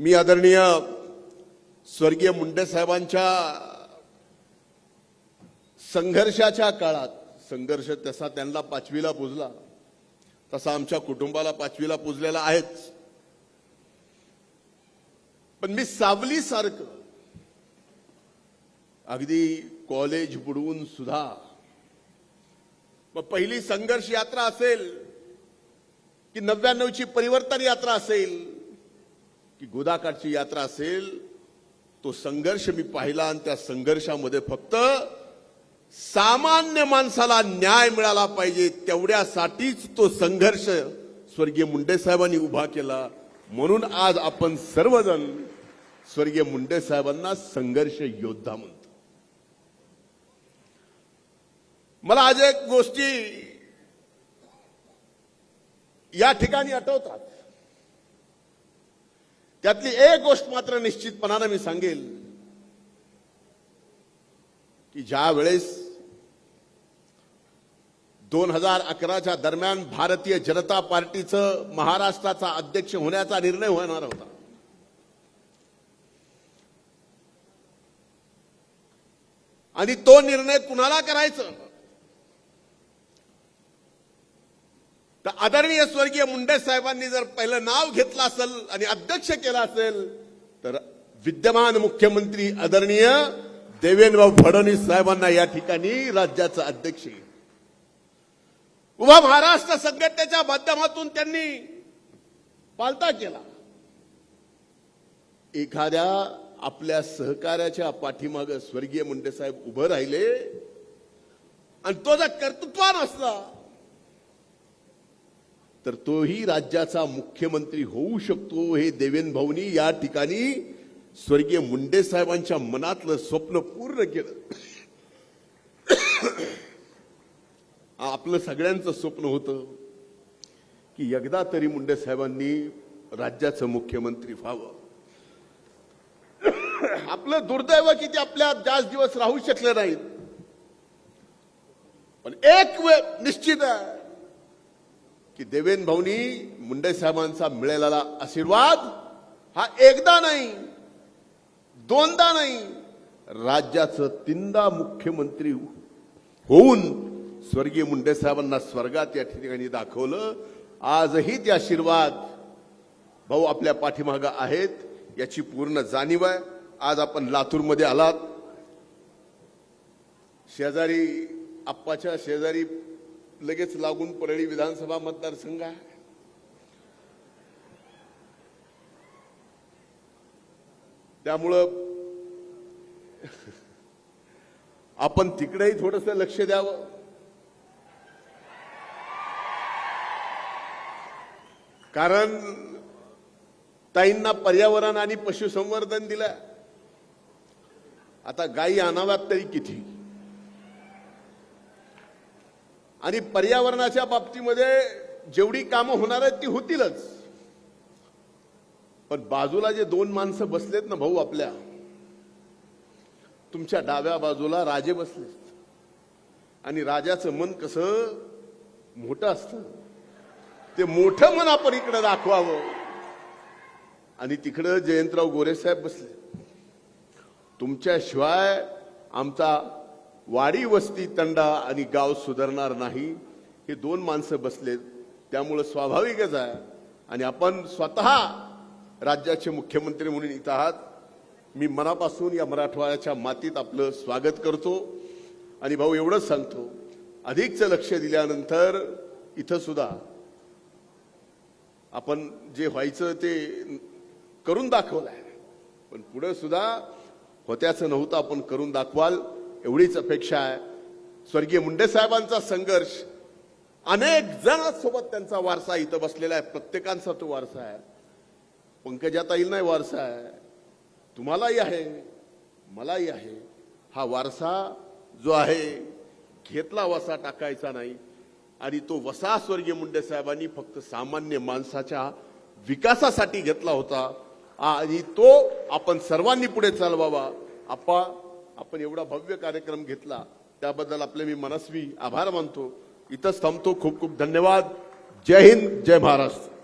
मी आदरणीय स्वर्गीय मुंडे साहेबांच्या संघर्षाच्या काळात संघर्ष तसा त्यांना पाचवीला पुजला तसा आमच्या कुटुंबाला पाचवीला पुजलेला आहेच. पण मी सावली सारखं अगदी कॉलेज बुडवून सुद्धा मग पहिली संघर्ष यात्रा असेल की नव्याण्णवची परिवर्तन यात्रा असेल की गोदाकाठची यात्रा असेल तो संघर्ष मी पाहिला आणि त्या संघर्षामध्ये फक्त सामान्य माणसाला न्याय मिळाला पाहिजे तेवढ्यासाठीच तो संघर्ष स्वर्गीय मुंडे साहेबांनी उभा केला. म्हणून आज आपण सर्वजण स्वर्गीय मुंडे साहेबांना संघर्ष योद्धा म्हणतो. मला आज एक गोष्टी या ठिकाणी आठवतात. त्यातली एक गोष्ट मात्र निश्चितपणानं मी सांगेल की ज्या वेळेस दोन हजार अकराच्या दरम्यान भारतीय जनता पार्टीचं महाराष्ट्राचा अध्यक्ष होण्याचा निर्णय होणार होता. आणि तो निर्णय कुणाला करायचं? तर आदरणीय स्वर्गीय मुंडे साहेबांनी जर पहिलं नाव घेतलं असेल आणि अध्यक्ष केलं असेल तर विद्यमान मुख्यमंत्री आदरणीय देवेंद्रभाऊ फडणवीस साहेबांना या ठिकाणी राज्याचा अध्यक्ष उभा महाराष्ट्र संघटनेच्या माध्यमातून त्यांनी पालता केला. एखाद्या आपल्या सहकार्याच्या पाठीमाग स्वर्गीय मुंडे साहेब उभं राहिले आणि तो जर कर्तृत्वान असला तर तोही राज्याचा मुख्यमंत्री होऊ शकतो हे देवेंद्र भाऊनी या ठिकाणी स्वर्गीय मुंडे साहेबांच्या मनातलं स्वप्न पूर्ण केलं. आपलं सगळ्यांचं स्वप्न होतं की एकदा तरी मुंडे साहेबांनी राज्याचं मुख्यमंत्री व्हावं. आपलं दुर्दैव की ते आपल्या जास्त दिवस राहू शकले नाहीत. पण एक वेळ निश्चित आहे की देवेंद्र भाऊनी मुंडे साहेबांचा मिळालेला आशीर्वाद हा एकदा नाही दोनदा नाही राज्याचं तीनदा मुख्यमंत्री होऊन स्वर्गीय मुंडे साहेबांना स्वर्गात या ठिकाणी दाखवलं. आजही ते आशीर्वाद भाऊ आपल्या पाठीमागं आहेत याची पूर्ण जाणीव आहे. आज आपण लातूरमध्ये आलात. शेजारी आप्पाच्या शेजारी लगेच लागून परळी विधानसभा मतदारसंघ आहे. त्यामुळं आपण तिकडेही थोडस लक्ष द्यावं. कारण ताईंना पर्यावरण आणि पशुसंवर्धन दिलं. आता गायी आणाव्यात तरी किती? आणि पर्यावरणाच्या बाबतीमध्ये जेवढी कामं होणार आहेत ती होतीलच. पण बाजूला जे दोन माणसं बसलेत ना भाऊ आपल्या तुमच्या डाव्या बाजूला राजे बसलेत. आणि राजाचं मन कसं मोठं असतं. ते मोठं मन आपण इकडे दाखवावं. आणि तिकडं जयंतराव गोरे साहेब बसले. तुमच्याशिवाय आमचा वाडी वस्ती तंडा आणि गाव सुधारणार नाही. हे दोन माणसं बसलेत. त्यामुळं स्वाभाविकच आहे. आणि आपण स्वतः राज्याचे मुख्यमंत्री म्हणून इथं आहात. मी मनापासून या मराठवाड्याच्या मातीत आपलं स्वागत करतो. आणि भाऊ एवढंच सांगतो. अधिकचं लक्ष दिल्यानंतर इथं सुद्धा आपण जे व्हायचं ते करून दाखवलं आहे पण पुढे सुद्धा होत्याचं नव्हतं आपण करून दाखवाल. एवढीच अपेक्षा आहे. स्वर्गीय मुंडे साहेबांचा संघर्ष. अनेक जणांसोबत त्यांचा वारसा इथं बसलेला आहे. प्रत्येकांचा तो वारसा आहे. पंकजाताईल नाही वारसा आहे. तुम्हालाही आहे. मलाही आहे. हा वारसा जो आहे घेतला वसा टाकायचा नाही. आणि तो वसा स्वर्गीय मुंडे साहेबांनी फक्त सामान्य माणसाच्या विकासासाठी घेतला होता. आणि तो आपण सर्वांनी पुढे चालवावा. आपा आपण एवढा भव्य कार्यक्रम घेतला त्याबद्दल आपले मी मनस्वी आभार मानतो. इथंच थांबतो. खूप खूप धन्यवाद. जय हिंद जय महाराष्ट्र.